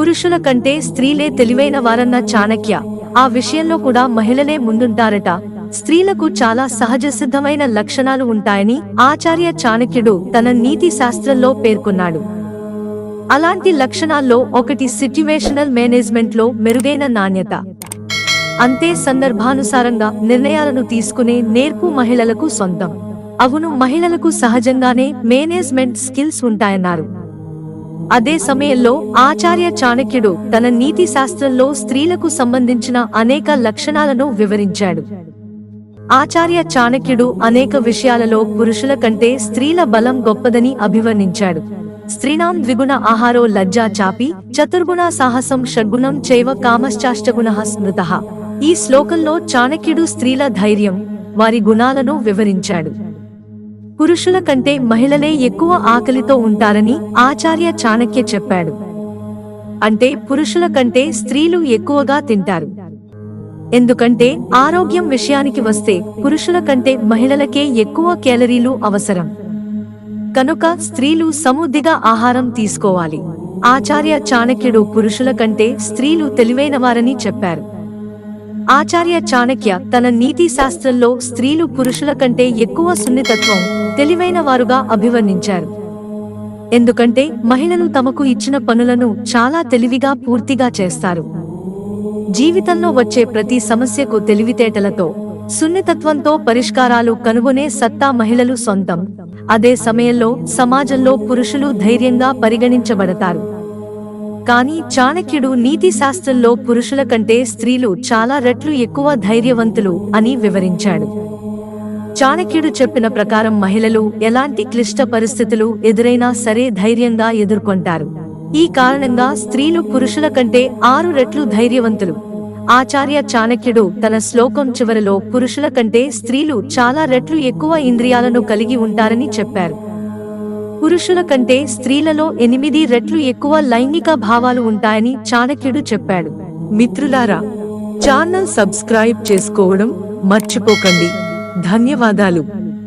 పురుషుల కంటే స్త్రీలే తెలివైన వారన్న చాణక్య ఆ విషయంలో కూడా మహిళలే ముందుంటారట. స్త్రీలకు చాలా సహజ సిద్ధమైన లక్షణాలు ఉంటాయని ఆచార్య చాణక్యుడు తన నీతి శాస్త్రంలో పేర్కొన్నాడు. అలాంటి లక్షణాల్లో ఒకటి సిట్యువేషనల్ మేనేజ్మెంట్లో మెరుగైన నాణ్యత. అంతే సందర్భానుసారంగా నిర్ణయాలను తీసుకునే నేర్పు మహిళలకు సొంతం. అవును మహిళలకు సహజంగానే మేనేజ్మెంట్ స్కిల్స్ ఉంటాయన్నారు. అదే సమయంలో ఆచార్య చాణక్యుడు తన నీతి శాస్త్రంలో స్త్రీలకు సంబంధించిన అనేక లక్షణాలను వివరించాడు. ఆచార్య చాణక్యుడు అనేక విషయాలలో పురుషుల కంటే స్త్రీల బలం గొప్పదని అభివర్ణించాడు. స్త్రీణాం ద్విగుణ ఆహారో లజ్జా చాపి చతుర్గుణ సాహసం షడ్గుణం చైవ కామశ్చాష్టగుణ స్మృత. ఈ శ్లోకంలో చాణక్యుడు స్త్రీల ధైర్యం వారి గుణాలను వివరించాడు. పురుషుల కంటే మహిళలే ఎక్కువ ఆకలితో ఉంటారని ఆచార్య చాణక్య చెప్పాడు. అంటే పురుషుల కంటే స్త్రీలు ఎక్కువగా తింటారు. ఎందుకంటే ఆరోగ్యం విషయానికి వస్తే పురుషుల కంటే మహిళలకే ఎక్కువ కేలరీలు అవసరం. కనుక స్త్రీలు సముద్దిగా ఆహారం తీసుకోవాలి. ఆచార్య చాణక్యుడు పురుషుల కంటే స్త్రీలు తెలివైనవారని చెప్పారు. ఆచార్య చాణక్య తన నీతి శాస్త్రంలో స్త్రీలు పురుషుల కంటే ఎక్కువ సున్నితత్వం తెలివైన వారుగా అభివర్ణించారు. ఎందుకంటే మహిళలు తమకు ఇచ్చిన పనులను చాలా తెలివిగా పూర్తిగా చేస్తారు. జీవితంలో వచ్చే ప్రతి సమస్యకు తెలివితేటలతో సున్నితత్వంతో పరిష్కారాలు కనుగొనే సత్తా మహిళలు సొంతం. అదే సమయంలో సమాజంలో పురుషులు ధైర్యంగా పరిగణించబడతారు. కానీ చాణక్యుడు నీతి శాస్త్రంలో పురుషుల కంటే స్త్రీలు చాలా రెట్లు ఎక్కువ ధైర్యవంతులు అని వివరించాడు. చాణక్యుడు చెప్పిన ప్రకారం మహిళలు ఎలాంటి క్లిష్ట పరిస్థితులు ఎదురైనా సరే ధైర్యంగా ఎదుర్కొంటారు. ఈ కారణంగా స్త్రీలు పురుషుల కంటే ఆరు రెట్లు ధైర్యవంతులు. ఆచార్య చాణక్యుడు తన శ్లోకం చివరలో పురుషుల కంటే స్త్రీలు చాలా రెట్లు ఎక్కువ ఇంద్రియాలను కలిగి ఉంటారని చెప్పారు. పురుషుల కంటే స్త్రీలలో ఎనిమిది రెట్లు ఎక్కువ లైంగిక భావాలు ఉంటాయని చాణక్యుడు చెప్పాడు. మిత్రులారా ఛానల్ సబ్స్క్రైబ్ చేసుకోవడం మర్చిపోకండి. ధన్యవాదాలు.